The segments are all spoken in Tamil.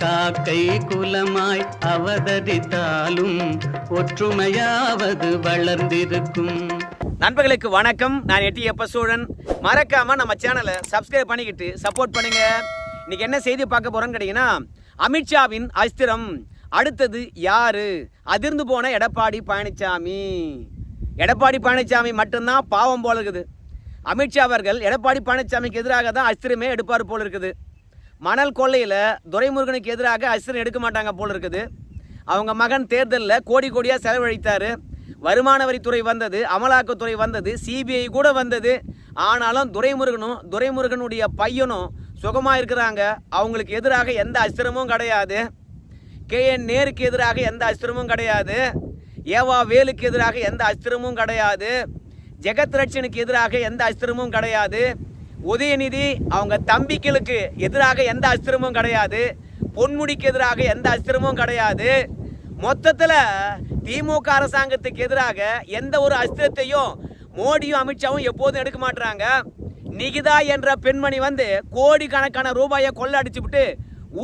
காக்கை குலமாய் அவதரித்தாலும் ஒற்றுமையாவது வளர்ந்திருக்கும். நண்பர்களுக்கு வணக்கம். நான் எட்டியப்ப சூழன் மறக்காம நம்ம சேனலை சப்ஸ்கிரைப் பண்ணிக்கிட்டு சப்போர்ட் பண்ணுங்க. இன்னைக்கு என்ன செய்தி பார்க்க போறோம்னு கேட்டீங்கன்னா அமித்ஷாவின் அஸ்திரம். அடுத்தது யாரு? அதிர்ந்து போன எடப்பாடி பழனிசாமி எடப்பாடி பழனிசாமி மட்டும்தான் பாவம் போல இருக்குது. அமித்ஷா அவர்கள் எடப்பாடி பழனிசாமிக்கு எதிராக தான் அஸ்திரமே எடுப்பார் போல இருக்குது. மணல் கொள்ளையில் துரைமுருகனுக்கு எதிராக அஸ்திரம் எடுக்க மாட்டாங்க போல் இருக்குது. அவங்க மகன் தேர்தலில் கோடி கோடியாக செலவழித்தார். வருமான வரித்துறை வந்தது அமலாக்கத்துறை வந்தது சிபிஐ கூட வந்தது. ஆனாலும் துரைமுருகனும் துரைமுருகனுடைய பையனும் சுகமாக இருக்கிறாங்க. அவங்களுக்கு எதிராக எந்த அஸ்திரமும் கிடையாது. கே என் நேருக்கு எதிராக எந்த அஸ்திரமும் கிடையாது. ஏவா வேலுக்கு எதிராக எந்த அஸ்திரமும் கிடையாது. ஜெகத் ரட்சனுக்கு எதிராக எந்த அஸ்திரமும் கிடையாது. உதயநிதி அவங்க தம்பிகளுக்கு எதிராக எந்த அஸ்திரமும் கிடையாது. பொன்முடிக்கு எதிராக எந்த அஸ்திரமும் கிடையாது. மொத்தத்தில் திமுக அரசாங்கத்துக்கு எதிராக எந்த ஒரு அஸ்திரத்தையும் மோடியும் அமித்ஷாவும் எப்போதும் எடுக்க மாட்டுறாங்க நிகிதா என்ற பெண்மணி வந்து கோடிக்கணக்கான ரூபாயை கொள்ள அடிச்சுவிட்டு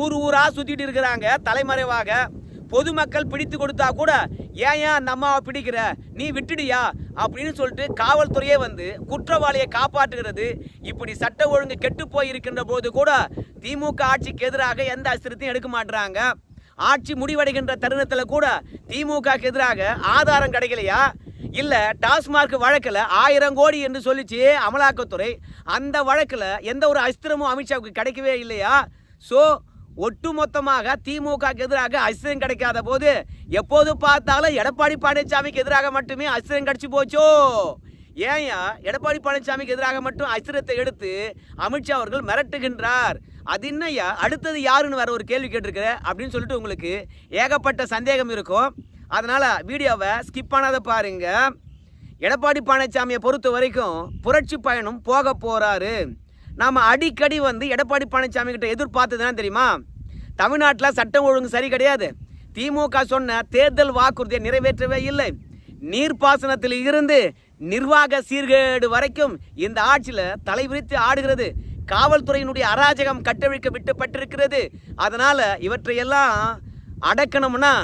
ஊர் ஊராக சுற்றிட்டு இருக்கிறாங்க தலைமறைவாக. பொதுமக்கள் பிடித்து கொடுத்தா கூட ஏன் ஏன் அந்த அம்மாவை பிடிக்கிற? நீ விட்டுடியா? அப்படின்னு சொல்லிட்டு காவல்துறையே வந்து குற்றவாளியை காப்பாற்றுகிறது. இப்படி சட்ட ஒழுங்கு கெட்டு போயிருக்கின்ற போது கூட திமுக ஆட்சிக்கு எதிராக எந்த அஸ்திரத்தையும் எடுக்க மாட்டுறாங்க ஆட்சி முடிவடைகின்ற தருணத்தில் கூட திமுகக்கு எதிராக ஆதாரம் கிடைக்கலையா? இல்லை டாஸ்மார்க் வழக்கில் ஆயிரம் கோடி என்று சொல்லிச்சு அமலாக்கத்துறை. அந்த வழக்கில் எந்த ஒரு அஸ்திரமும் அமித்ஷாவுக்கு கிடைக்கவே இல்லையா? ஸோ ஒட்டுமொத்தமாக திமுக எதிராக அசிரம் கிடைக்காத போது எப்போது பார்த்தாலும் எடப்பாடி பழனிசாமிக்கு எதிராக மட்டுமே அசிரம் கிடைச்சி போச்சோ? ஏயா எடப்பாடி பழனிசாமிக்கு எதிராக மட்டும் அசிரத்தை எடுத்து அமித்ஷா அவர்கள் மிரட்டுகின்றார். அது என்னய்யா? அடுத்தது யாருன்னு வேற ஒரு கேள்வி கேட்டிருக்கிற? அப்படின்னு சொல்லிட்டு உங்களுக்கு ஏகப்பட்ட சந்தேகம் இருக்கும். அதனால் வீடியோவை ஸ்கிப் பண்ணாத பாருங்கள் எடப்பாடி பழனிசாமியை பொறுத்த வரைக்கும் புரட்சி பயணம் போக போகிறாரு நாம் அடிக்கடி வந்து எடப்பாடி பழனிசாமி கிட்ட எதிர்பார்த்ததுனா தெரியுமா? தமிழ்நாட்டில் சட்டம் ஒழுங்கு சரி கிடையாது. திமுக சொன்ன தேர்தல் வாக்குறுதியை நிறைவேற்றவே இல்லை. நீர்ப்பாசனத்தில் இருந்து நிர்வாக சீர்கேடு வரைக்கும் இந்த ஆட்சியில் தலைவிரித்து ஆடுகிறது. காவல்துறையினுடைய அராஜகம் கட்டவிழ்க்க விட்டுப்பட்டிருக்கிறது. அதனால் இவற்றையெல்லாம் அடக்கணும்னா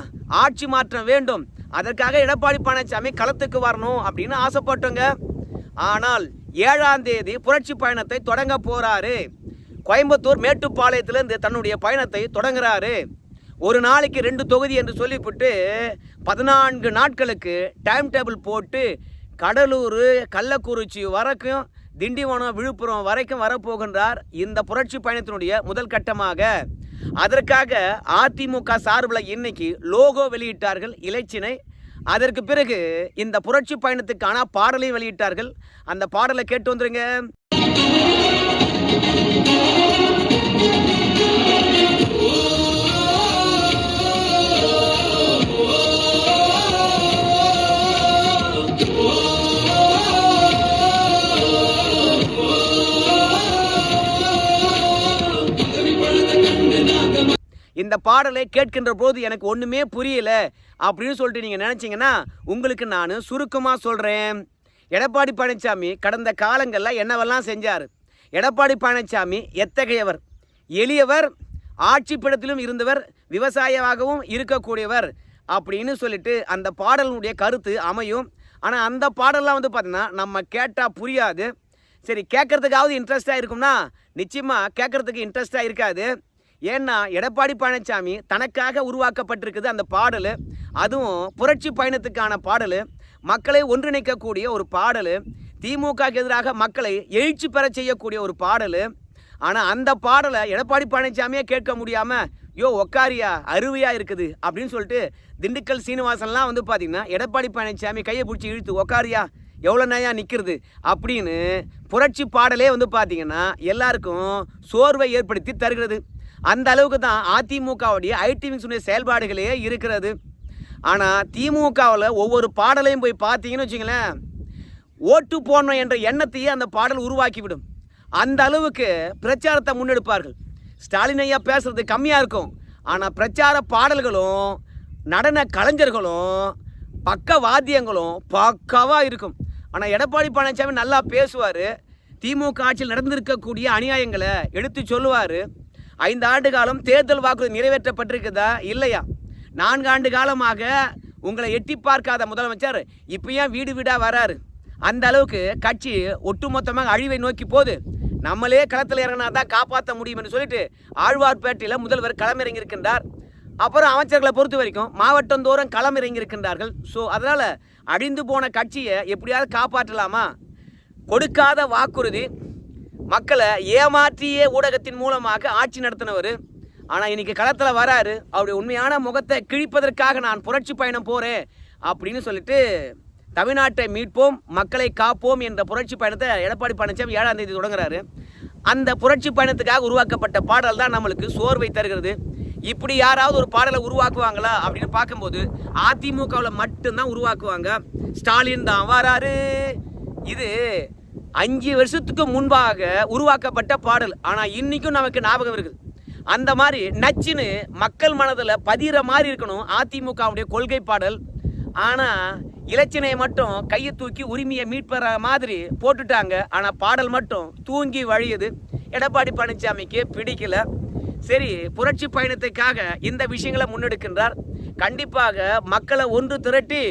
ஆட்சி மாற்றம் வேண்டும். அதற்காக எடப்பாடி பழனிசாமி களத்துக்கு வரணும் அப்படின்னு ஆசைப்பட்டோங்க. ஆனால் ஏழாம் தேதி புரட்சி பயணத்தை தொடங்க போறாரு. கோயம்புத்தூர் மேட்டுப்பாளையத்திலிருந்து தன்னுடைய பயணத்தை தொடங்குறாரு. ஒரு நாளைக்கு ரெண்டு தொகுதி என்று சொல்லிவிட்டு பதினான்கு நாட்களுக்கு டைம் டேபிள் போட்டு கடலூர் கள்ளக்குறிச்சி வரைக்கும் திண்டிவனம் விழுப்புரம் வரைக்கும் வரப்போகின்றார் இந்த புரட்சி பயணத்தினுடைய முதல் கட்டமாக. அதற்காக அதிமுக சார்பில் இன்னைக்கு லோகோ வெளியிட்டார்கள் இலச்சினை. அதற்கு பிறகு இந்த புரட்சி பயணத்துக்கான பாடலையும் வெளியிட்டார்கள். அந்த பாடலை கேட்டு வந்துருங்க. இந்த பாடலை கேட்கின்ற போது எனக்கு ஒன்றுமே புரியல அப்படின்னு சொல்லிட்டு நீங்கள் நினச்சிங்கன்னா உங்களுக்கு நான் சுருக்கமாக சொல்கிறேன் எடப்பாடி பழனிசாமி கடந்த காலங்களில் என்னவெல்லாம் செஞ்சார்? எடப்பாடி பழனிசாமி எத்தகையவர்? எளியவர் ஆட்சி பிடத்திலும் இருந்தவர் விவசாயமாகவும் இருக்கக்கூடியவர் அப்படின்னு சொல்லிட்டு அந்த பாடலினுடைய கருத்து அமையும். ஆனால் அந்த பாடல்லாம் வந்து பார்த்திங்கன்னா நம்ம கேட்டால் புரியாது. சரி கேட்கறதுக்காவது இன்ட்ரெஸ்ட்டாக இருக்கும்னா நிச்சயமாக கேட்கறதுக்கு இன்ட்ரெஸ்ட்டாக இருக்காது. ஏன்னா எடப்பாடி பழனிசாமி தனக்காக உருவாக்கப்பட்டிருக்குது அந்த பாடல். அதுவும் புரட்சி பயணத்துக்கான பாடல். மக்களை ஒன்றிணைக்கக்கூடிய ஒரு பாடல். திமுகக்கு எதிராக மக்களை எழுச்சி பெற செய்யக்கூடிய ஒரு பாடல். ஆனால் அந்த பாடலை எடப்பாடி பழனிசாமியே கேட்க முடியாமல் யோ ஒக்காரியா அருவியாக இருக்குது? அப்படின்னு சொல்லிட்டு திண்டுக்கல் சீனிவாசன்லாம் வந்து பார்த்திங்கன்னா எடப்பாடி பழனிசாமி கையை பிடிச்சி இழுத்து ஒக்காரியா எவ்வளோ நயா நிற்கிறது அப்படின்னு புரட்சி பாடலே வந்து பார்த்தீங்கன்னா எல்லாருக்கும் சோர்வை ஏற்படுத்தி தருகிறது. அந்த அளவுக்கு தான் அதிமுகவுடைய ஐடி விங்ஸுடைய செயல்பாடுகளே இருக்கிறது. ஆனால் திமுகவில் ஒவ்வொரு பாடலையும் போய் பார்த்தீங்கன்னு வச்சுங்களேன் ஓட்டு போடணும் என்ற எண்ணத்தையே அந்த பாடல் உருவாக்கிவிடும். அந்த அளவுக்கு பிரச்சாரத்தை முன்னெடுப்பார்கள். ஸ்டாலின் ஐயா பேசுறது கம்மியாக இருக்கும். ஆனால் பிரச்சார பாடல்களும் நடன கலைஞர்களும் பக்க வாத்தியங்களும் பக்காவாக இருக்கும். ஆனால் எடப்பாடி பழனிசாமி நல்லா பேசுவார். திமுக ஆட்சியில் நடந்திருக்கக்கூடிய அநியாயங்களை எடுத்து சொல்லுவார். ஐந்து ஆண்டு காலம் தேர்தல் வாக்குறுதி நிறைவேற்றப்பட்டிருக்குதா? இல்லையா? நான்கு ஆண்டு காலமாக உங்களை எட்டி பார்க்காத முதலமைச்சர் இப்போ ஏன் வீடு வீடாக வராரு? அந்த அளவுக்கு கட்சி ஒட்டுமொத்தமாக அழிவை நோக்கி போகுது. நம்மளே களத்தில் இறங்கினா தான் காப்பாற்ற முடியும் என்று சொல்லிட்டு ஆழ்வார்பேட்டையில் முதல்வர் களமிறங்கியிருக்கின்றார். அப்புறம் அமைச்சர்களை பொறுத்த வரைக்கும் மாவட்டந்தோறும் களம் ஸோ அதனால் அழிந்து போன கட்சியை எப்படியாவது காப்பாற்றலாமா? கொடுக்காத வாக்குறுதி மக்களை ஏமாற்றியே ஊடகத்தின் மூலமாக ஆட்சி நடத்தினவர். ஆனால் இன்னைக்கு களத்தில் வராரு. அவருடைய உண்மையான முகத்தை கிழிப்பதற்காக நான் புரட்சி பயணம் போகிறேன் அப்படின்னு சொல்லிட்டு தமிழ்நாட்டை மீட்போம் மக்களை காப்போம் என்ற புரட்சி பயணத்தை எடப்பாடி பழனிசாமி ஏழாம் தேதி தொடங்குறாரு. அந்த புரட்சி பயணத்துக்காக உருவாக்கப்பட்ட பாடல் தான் நம்மளுக்கு சோர்வை தருகிறது. இப்படி யாராவது ஒரு பாடலை உருவாக்குவாங்களா அப்படின்னு பார்க்கும்போது அதிமுகவில் மட்டும்தான் உருவாக்குவாங்க. ஸ்டாலின் தான் வராரு. இது அஞ்சு வருஷத்துக்கு முன்பாக உருவாக்கப்பட்ட பாடல். ஆனால் இன்னைக்கும் நமக்கு ஞாபகம் இருக்குது. அந்த மாதிரி நச்சுன்னு மக்கள் மனதில் பதிகிற மாதிரி இருக்கணும் அதிமுகவுடைய கொள்கை பாடல். ஆனால் இலச்சினையை மட்டும் கையை தூக்கி உரிமையை மீட்பற மாதிரி போட்டுட்டாங்க. ஆனால் பாடல் மட்டும் தூங்கி வழியுது. எடப்பாடி பழனிசாமிக்கு பிடிக்கல. சரி புரட்சி பயணத்துக்காக இந்த விஷயங்களை முன்னெடுக்கின்றார். கண்டிப்பாக மக்களை ஒன்று திரட்டி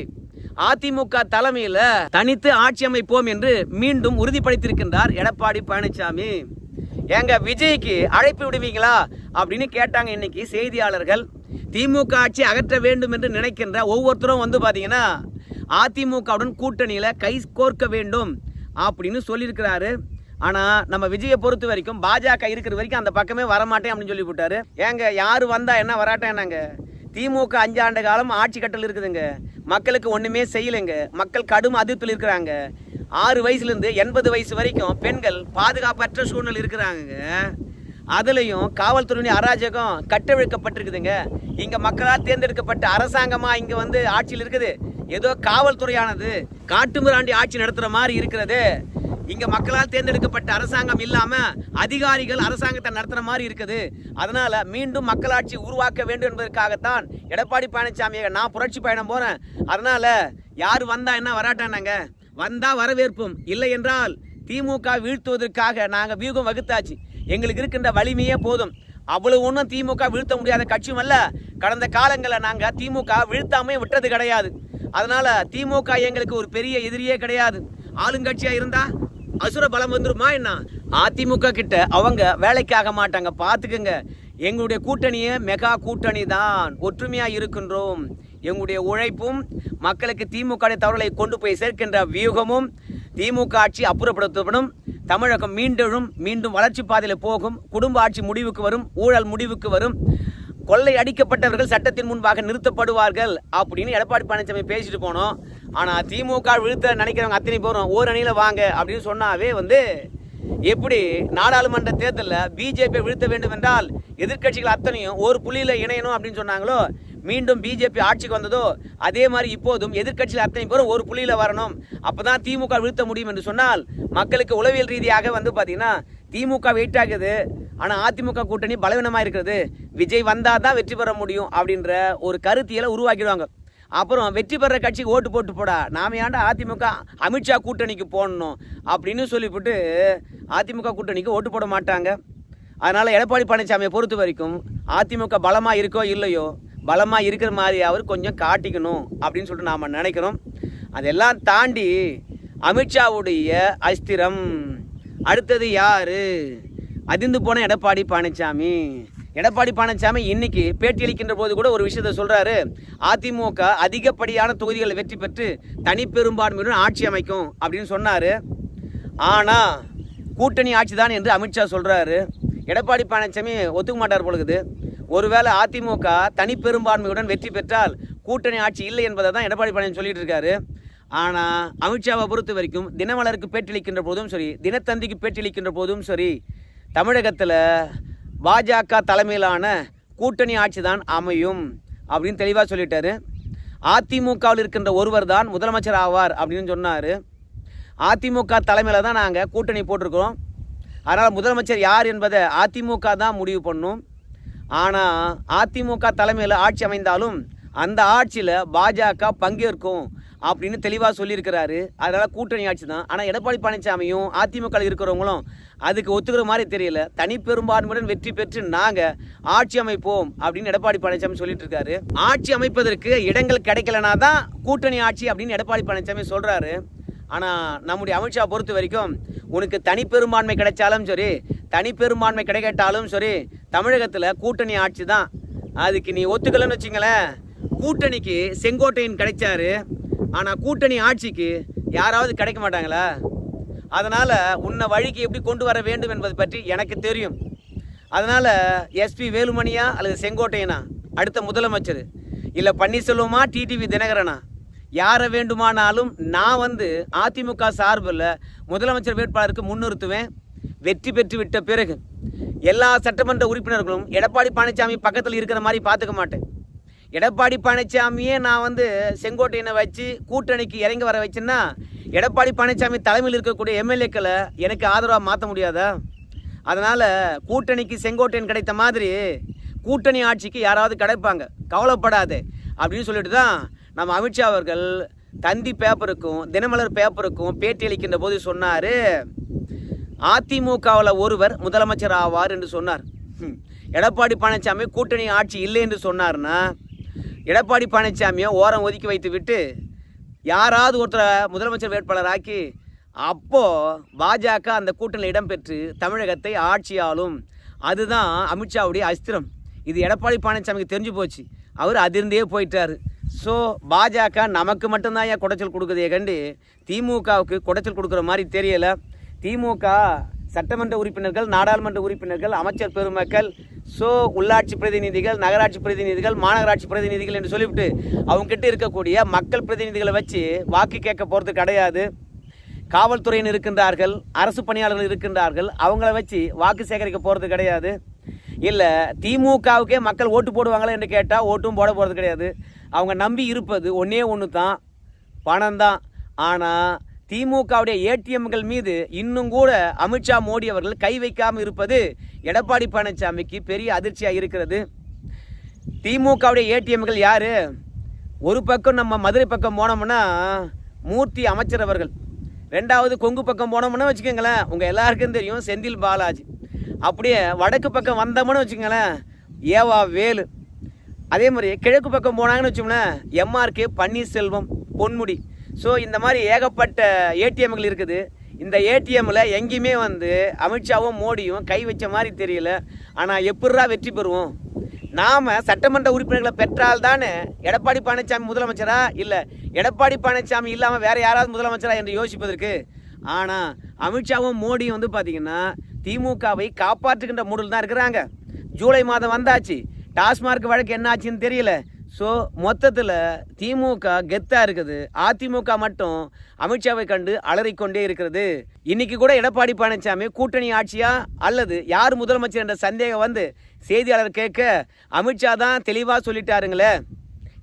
அதிமுக தலைமையில் தனித்து ஆட்சி அமைப்போம் என்று மீண்டும் உறுதிப்படுத்தியிருக்கின்றார் எடப்பாடி பழனிசாமி. ஏங்க விஜய்க்கு அழைப்பு விடுவீங்களா? அப்படின்னு கேட்டாங்க இன்னைக்கு செய்தியாளர்கள். திமுக ஆட்சி அகற்ற வேண்டும் என்று நினைக்கின்ற ஒவ்வொருத்தரும் வந்து பார்த்தீங்கன்னா அதிமுகவுடன் கூட்டணியில் கை கோர்க்க வேண்டும் அப்படின்னு சொல்லியிருக்கிறாரு. ஆனால் நம்ம விஜயை பொறுத்த வரைக்கும் பாஜக இருக்கிற வரைக்கும் அந்த பக்கமே வரமாட்டேன் அப்படின்னு சொல்லி போட்டாரு ஏங்க யார் வந்தா என்ன வராட்டேனாங்க திமுக அஞ்சாண்டு காலம் ஆட்சி கட்டல் இருக்குதுங்க. மக்களுக்கு ஒன்றுமே செய்யலைங்க. மக்கள் கடும் அதிருப்தியில் இருக்கிறாங்க. ஆறு வயசுலேருந்து எண்பது வயசு வரைக்கும் பெண்கள் பாதுகாப்பற்ற சூழ்நிலை இருக்கிறாங்க அதுலேயும் காவல்துறையின் அராஜகம் கட்டவிழ்க்கப்பட்டிருக்குதுங்க. இங்கே மக்களால் தேர்ந்தெடுக்கப்பட்ட அரசாங்கமாக இங்கே வந்து ஆட்சியில் இருக்குது. ஏதோ காவல்துறையானது காட்டுமிராண்டி ஆட்சி நடத்துகிற மாதிரி இருக்கிறது. இங்க மக்களால் தேர்ந்தெடுக்கப்பட்ட அரசாங்கம் இல்லாம அதிகாரிகள் அரசாங்கத்தை நடத்துற மாதிரி இருக்குது. அதனால மீண்டும் மக்களாட்சி உருவாக்க வேண்டும் என்பதற்காகத்தான் எடப்பாடி பழனிசாமியை நான் புரட்சி பயணம் போறேன். அதனால யார் வந்தா என்ன வராட்டானாங்க? வந்தா வரவேற்போம். இல்லை என்றால் திமுக வீழ்த்துவதற்காக நாங்க வியூகம் வகுத்தாச்சு. எங்களுக்கு இருக்கின்ற வலிமையே போதும். அவ்வளவு ஒன்றும் திமுக வீழ்த்த முடியாத கட்சியும் அல்ல. கடந்த காலங்களில் நாங்கள் திமுக வீழ்த்தாமே விட்டது கிடையாது. அதனால திமுக எங்களுக்கு ஒரு பெரிய எதிரியே கிடையாது. ஆளுங்கட்சியாக இருந்தால் அசுர பலம் வந்துருமா என்ன? அதிமுக கிட்ட அவங்க வேலைக்காக மாட்டாங்க. பார்த்துக்குங்க எங்களுடைய கூட்டணியே மெகா கூட்டணி தான் ஒற்றுமையாக இருக்கின்றோம். எங்களுடைய உழைப்பும் மக்களுக்கு திமுக தவறுகளை கொண்டு போய் சேர்க்கின்ற வியூகமும் திமுக ஆட்சி அப்புறப்படுத்தப்படும். தமிழகம் மீண்டும் மீண்டும் வளர்ச்சி பாதையில் போகும். குடும்ப ஆட்சி முடிவுக்கு வரும். ஊழல் முடிவுக்கு வரும். கொள்ளை அடிக்கப்பட்டவர்கள் சட்டத்தின் முன்பாக நிறுத்தப்படுவார்கள் அப்படின்னு எடப்பாடி பழனிசாமி பேசிட்டு போனோம். ஆனால் திமுக விழுத்த நினைக்கிறவங்க அத்தனை பேரும் ஓர் அணியில் வாங்க அப்படின்னு சொன்னாவே வந்து எப்படி நாடாளுமன்ற தேர்தலில் பிஜேபி வீழ்த்த வேண்டும் என்றால் எதிர்க்கட்சிகள் அத்தனையும் ஒரு புள்ளியில் இணையணும் அப்படின்னு சொன்னாங்களோ மீண்டும் பிஜேபி ஆட்சிக்கு வந்ததோ அதே மாதிரி இப்போதும் எதிர்க்கட்சியில் அத்தனை பேரும் ஒரு புள்ளியில் வரணும். அப்பதான் திமுக வீழ்த்த முடியும் என்று சொன்னால் மக்களுக்கு உளவியல் ரீதியாக வந்து பார்த்தீங்கன்னா திமுக வெயிட் ஆகுது. ஆனால் அதிமுக கூட்டணி பலவீனமாக இருக்கிறது. விஜய் வந்தால் தான் வெற்றி பெற முடியும் அப்படின்ற ஒரு கருத்தியலை உருவாக்கிடுவாங்க. அப்புறம் வெற்றி பெற கட்சிக்கு ஓட்டு போட்டு போடா. நாம ஏன்டா அதிமுக அமித்ஷா கூட்டணிக்கு போடணும் அப்படின்னு சொல்லிவிட்டு அதிமுக கூட்டணிக்கு ஓட்டு போட மாட்டாங்க. அதனால் எடப்பாடி பழனிசாமியை பொறுத்த வரைக்கும் அதிமுக பலமாக இருக்கோ இல்லையோ பலமாக இருக்கிற மாதிரி அவர் கொஞ்சம் காட்டிக்கணும் அப்படின்னு சொல்லிட்டு நாம் நினைக்கிறோம். அதெல்லாம் தாண்டி அமித்ஷாவுடைய அஸ்திரம் அடுத்தது யார்? அதிர்ந்து போன எடப்பாடி பழனிசாமி எடப்பாடி பழனிசாமி இன்னைக்கு பேட்டியளிக்கின்ற போது கூட ஒரு விஷயத்த சொல்றாரு. அதிமுக அதிகப்படியான தொகுதிகளை வெற்றி பெற்று தனிப்பெரும்பான்மையுடன் ஆட்சி அமைக்கும் அப்படின்னு சொன்னார். ஆனால் கூட்டணி ஆட்சி தான் என்று அமித்ஷா சொல்கிறாரு எடப்பாடி பழனிசாமி ஒத்துக்க மாட்டார் பொழுது ஒருவேளை அதிமுக தனிப்பெரும்பான்மையுடன் வெற்றி பெற்றால் கூட்டணி ஆட்சி இல்லை என்பதை தான் எடப்பாடி பழனிசாமி சொல்லிட்டு இருக்காரு. ஆனால் அமித்ஷாவை பொறுத்த வரைக்கும் தினமலருக்கு பேட்டியளிக்கின்ற போதும் சரி தினத்தந்திக்கு பேட்டியளிக்கின்ற போதும் சரி தமிழகத்தில் பாஜக தலைமையிலான கூட்டணி ஆட்சி தான் அமையும் அப்படின்னு தெளிவாக சொல்லிட்டாரு. அதிமுகவில் இருக்கின்ற ஒருவர் தான் முதலமைச்சர் ஆவார் அப்படின்னு சொன்னார். அதிமுக தலைமையில் தான் நாங்கள் கூட்டணி போட்டிருக்கிறோம். அதனால் முதலமைச்சர் யார் என்பதை அதிமுக தான் முடிவு பண்ணும். ஆனால் அதிமுக தலைமையில் ஆட்சி அமைந்தாலும் அந்த ஆட்சியில் பாஜக பங்கேற்கும் அப்படின்னு தெளிவாக சொல்லியிருக்கிறாரு. அதனால் கூட்டணி ஆட்சி தான் ஆனால் எடப்பாடி பழனிசாமியும் அதிமுக இருக்கிறவங்களும் அதுக்கு ஒத்துக்கிற மாதிரி தெரியல. தனி பெரும்பான்மையுடன் வெற்றி பெற்று நாங்கள் ஆட்சி அமைப்போம் அப்படின்னு எடப்பாடி பழனிசாமி சொல்லிட்டு இருக்காரு ஆட்சி அமைப்பதற்கு இடங்கள் கிடைக்கலனா தான் கூட்டணி ஆட்சி அப்படின்னு எடப்பாடி பழனிசாமி சொல்கிறாரு ஆனால் நம்முடைய அமித்ஷா பொறுத்த வரைக்கும் உனக்கு தனி பெரும்பான்மை கிடைச்சாலும் சரி தனி பெரும்பான்மை கிடைக்கட்டாலும் சரி தமிழகத்தில் கூட்டணி ஆட்சி தான் அதுக்கு நீ ஒத்துக்கலன்னு வச்சுங்களேன் கூட்டணிக்கு செங்கோட்டையன் கிடைச்சாரு. ஆனால் கூட்டணி ஆட்சிக்கு யாராவது கிடைக்க மாட்டாங்களா? அதனால் உன்னை வழிக்கு எப்படி கொண்டு வர வேண்டும் என்பது பற்றி எனக்கு தெரியும். அதனால் எஸ்பி வேலுமணியா அல்லது செங்கோட்டையனா அடுத்த முதலமைச்சர் இல்லை பன்னீர்செல்வமா டிடிவி தினகரனா யாரை வேண்டுமானாலும் நான் வந்து அதிமுக சார்பில் முதலமைச்சர் வேட்பாளருக்கு முன்னிறுத்துவேன். வெற்றி பெற்று விட்ட பிறகு எல்லா சட்டமன்ற உறுப்பினர்களும் எடப்பாடி பழனிசாமி பக்கத்தில் இருக்கிற மாதிரி பார்த்துக்க மாட்டேன். எடப்பாடி பழனிசாமியே நான் வந்து செங்கோட்டையனை வச்சு கூட்டணிக்கு இறங்கி வர வச்சேன்னா எடப்பாடி பழனிசாமி தலைமையில் இருக்கக்கூடிய எம்எல்ஏக்களை எனக்கு ஆதரவாக மாற்ற முடியாதா? அதனால் கூட்டணிக்கு செங்கோட்டையன் கிடைத்த மாதிரி கூட்டணி ஆட்சிக்கு யாராவது கிடைப்பாங்க. கவலைப்படாது. அப்படின்னு சொல்லிட்டு தான் நம்ம அமித்ஷா அவர்கள் தந்தி பேப்பருக்கும் தினமலர் பேப்பருக்கும் பேட்டி அளிக்கின்ற போது சொன்னார். அதிமுகவில் ஒருவர் முதலமைச்சர் ஆவார் என்று சொன்னார். எடப்பாடி பழனிசாமி கூட்டணி ஆட்சி இல்லை என்று சொன்னார்னா எடப்பாடி பழனிசாமியை ஓரம் ஒதுக்கி வைத்து விட்டு யாராவது ஒருத்தரை முதலமைச்சர் வேட்பாளர் ஆக்கி பாஜக அந்த கூட்டணியில் இடம்பெற்று தமிழகத்தை ஆட்சியாலும் அதுதான் அமித்ஷாவுடைய அஸ்திரம். இது எடப்பாடி பழனிசாமிக்கு தெரிஞ்சு போச்சு. அவர் அதிர்ந்தே போயிட்டார். ஸோ பாஜக நமக்கு மட்டும்தான் ஏன் குடைச்சல் கொடுக்குதே கண்டு திமுகவுக்கு குடைச்சல் கொடுக்குற மாதிரி தெரியலை. திமுக சட்டமன்ற உறுப்பினர்கள் நாடாளுமன்ற உறுப்பினர்கள் அமைச்சர் பெருமக்கள் ஸோ உள்ளாட்சி பிரதிநிதிகள் நகராட்சி பிரதிநிதிகள் மாநகராட்சி பிரதிநிதிகள் என்று சொல்லிவிட்டு அவங்க கிட்ட இருக்கக்கூடிய மக்கள் பிரதிநிதிகளை வச்சு வாக்கு கேட்க போகிறது கிடையாது. காவல்துறையினர் இருக்கின்றார்கள் அரசு பணியாளர்கள் இருக்கின்றார்கள் அவங்கள வச்சு வாக்கு சேகரிக்க போகிறது கிடையாது. இல்லை திமுகவுக்கே மக்கள் ஓட்டு போடுவாங்களா என்று கேட்டால் ஓட்டும் போட போகிறது கிடையாது. அவங்க நம்பி இருப்பது ஒன்றே ஒன்று தான் பணம் தான் ஆனால் திமுகவுடைய ஏடிஎம்கள் மீது இன்னும் கூட அமித்ஷா மோடி அவர்கள் கை வைக்காமல் இருப்பது எடப்பாடி பழனிசாமிக்கு பெரிய அதிர்ச்சியாக இருக்கிறது. திமுகவுடைய ஏடிஎம்கள் யார்? ஒரு பக்கம் நம்ம மதுரை பக்கம் போனோம்னா மூர்த்தி அமைச்சர் அவர்கள். ரெண்டாவது கொங்கு பக்கம் போனோம்னா வச்சுக்கோங்களேன் உங்கள் எல்லாருக்கும் தெரியும் செந்தில் பாலாஜி. அப்படியே வடக்கு பக்கம் வந்தோம்னு வச்சுக்கோங்களேன் ஏவா வேலு. அதே மாதிரி கிழக்கு பக்கம் போனாங்கன்னு வச்சோம்னா எம்ஆர்கே பன்னீர்செல்வம் பொன்முடி. ஸோ இந்த மாதிரி ஏகப்பட்ட ஏடிஎம்கள் இருக்குது. இந்த ஏடிஎம்மில் எங்கேயுமே வந்து அமித்ஷாவும் மோடியும் கை வச்ச மாதிரி தெரியல. ஆனால் எப்படா வெற்றி பெறுவோம்? நாம் சட்டமன்ற உறுப்பினர்களை பெற்றால் தானே எடப்பாடி பழனிசாமி முதலமைச்சரா? இல்லை எடப்பாடி பழனிசாமி இல்லாமல் வேறு யாராவது முதலமைச்சரா என்று யோசிப்பதற்கு? ஆனால் அமித்ஷாவும் மோடியும் வந்து பார்த்திங்கன்னா திமுகவை காப்பாற்றுகின்ற மூடில் தான் இருக்கிறாங்க. ஜூலை மாதம் வந்தாச்சு. டாஸ்மார்க் வழக்கு என்ன ஆச்சுன்னு தெரியல. ஸோ மொத்தத்தில் திமுக கெத்தாக இருக்குது. அதிமுக மட்டும் அமித்ஷாவை கண்டு அலறிக்கொண்டே இருக்கிறது. இன்னைக்கு கூட எடப்பாடி பழனிசாமி கூட்டணி ஆட்சியா? அல்லது யார் முதலமைச்சர் என்ற சந்தேகம் வந்து செய்தியாளர் கேட்க அமித்ஷா தான் தெளிவாக சொல்லிட்டாருங்களே.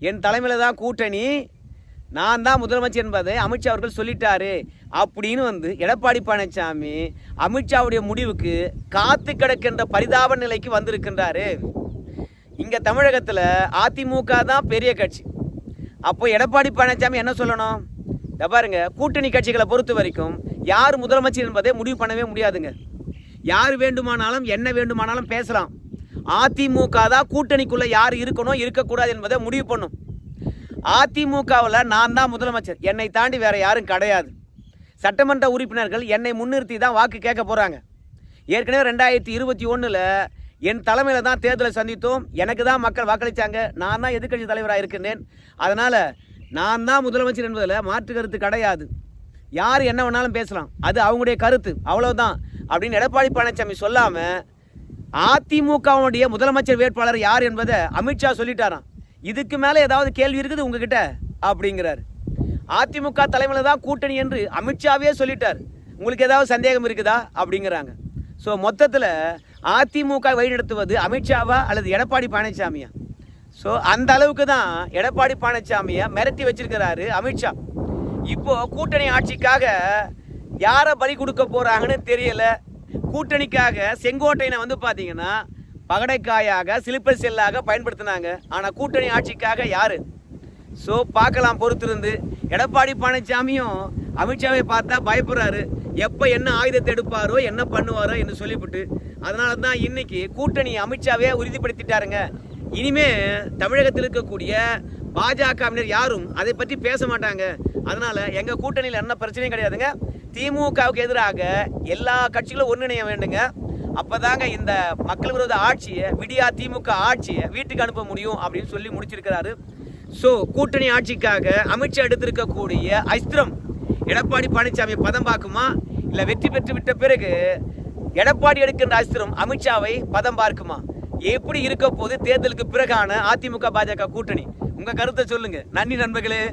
என் தலைமையில் தான் கூட்டணி. நான் தான் முதலமைச்சர் என்பதை அமித்ஷா அவர்கள் சொல்லிட்டாரு. அப்படின்னு வந்து எடப்பாடி பழனிசாமி அமித்ஷாவுடைய முடிவுக்கு காத்து கிடக்கின்ற பரிதாப நிலைக்கு வந்திருக்கின்றாரு. இங்கே தமிழகத்தில் அதிமுக தான் பெரிய கட்சி. அப்போ எடப்பாடி பழனிசாமி என்ன சொல்லணும்? இதை பாருங்க கூட்டணி கட்சிகளை பொறுத்த வரைக்கும் யார் முதலமைச்சர் என்பதை முடிவு பண்ணவே முடியாதுங்க. யார் வேண்டுமானாலும் என்ன வேண்டுமானாலும் பேசலாம். அதிமுக தான் கூட்டணிக்குள்ளே யார் இருக்கணும் இருக்கக்கூடாது என்பதை முடிவு பண்ணும். அதிமுகவில் நான் தான் முதலமைச்சர். என்னை தாண்டி வேறு யாரும் கிடையாது. சட்டமன்ற உறுப்பினர்கள் என்னை முன்னிறுத்தி தான் வாக்கு கேட்க போகிறாங்க ஏற்கனவே ரெண்டாயிரத்தி இருபத்தி ஒன்றில் என் தலைமையில் தான் தேர்தலை சந்தித்தோம். எனக்கு தான் மக்கள் வாக்களித்தாங்க நான் தான் எதிர்க்கட்சி தலைவராக இருக்கின்றேன். அதனால் நான் தான் முதலமைச்சர் என்பதில் மாற்று கருத்து கிடையாது. யார் என்ன வேணாலும் பேசலாம். அது அவங்களுடைய கருத்து. அவ்வளோதான் அப்படின்னு எடப்பாடி பழனிசாமி சொல்லாமல் அதிமுகவுடைய முதலமைச்சர் வேட்பாளர் யார் என்பதை அமித்ஷா சொல்லிட்டாராம். இதுக்கு மேலே ஏதாவது கேள்வி இருக்குது உங்ககிட்ட? அப்படிங்கிறார். அதிமுக தலைமையில் தான் கூட்டணி என்று அமித்ஷாவே சொல்லிட்டார். உங்களுக்கு ஏதாவது சந்தேகம் இருக்குதா? அப்படிங்கிறாங்க. ஸோ மொத்தத்தில் அதிமுக வழிநடத்துவது அமித்ஷாவா அல்லது எடப்பாடி பழனிசாமியா? ஸோ அந்த அளவுக்கு தான் எடப்பாடி பழனிசாமியை மிரட்டி வச்சிருக்கிறாரு அமித்ஷா இப்போ கூட்டணி ஆட்சிக்காக யாரை பலி கொடுக்க போறாங்கன்னு தெரியல. கூட்டணிக்காக செங்கோட்டையனை வந்து பார்த்தீங்கன்னா பகடைக்காயாக சிலிப்பர் செல்லாக பயன்படுத்தினாங்க. ஆனால் கூட்டணி ஆட்சிக்காக யார்? ஸோ பார்க்கலாம் பொறுத்திருந்து. எடப்பாடி பழனிசாமியும் அமித்ஷாவை பார்த்தா பயப்படுறாரு. எப்போ என்ன ஆயுதத்தை எடுப்பாரோ என்ன பண்ணுவாரோ என்று சொல்லிவிட்டு அதனால தான் இன்னைக்கு கூட்டணி அமித்ஷாவே உறுதிப்படுத்திட்டாருங்க. இனிமே தமிழகத்தில் இருக்கக்கூடிய பாஜகவினர் யாரும் அதை பற்றி பேச மாட்டாங்க. அதனால எங்கள் கூட்டணியில் என்ன பிரச்சனையும் கிடையாதுங்க. திமுகவுக்கு எதிராக எல்லா கட்சிகளும் ஒன்றிணைய வேண்டுங்க. அப்போதாங்க இந்த மக்கள் விரோத ஆட்சியை விடியா திமுக ஆட்சியை வீட்டுக்கு அனுப்ப முடியும் அப்படின்னு சொல்லி முடிச்சிருக்கிறாரு. ஸோ கூட்டணி ஆட்சிக்காக அமித்ஷா எடுத்திருக்கக்கூடிய அஸ்திரம் எடப்பாடி பழனிசாமி பதம் பார்க்குமா? இல்லை வெற்றி பெற்று விட்ட பிறகு எடப்பாடி எடுக்கின்ற அஸ்திரம் அமித்ஷாவை பதம் பார்க்குமா? எப்படி இருக்க போது தேர்தலுக்கு பிறகான அதிமுக பாஜக கூட்டணி? உங்க கருத்தை சொல்லுங்க. நன்றி நண்பர்களே.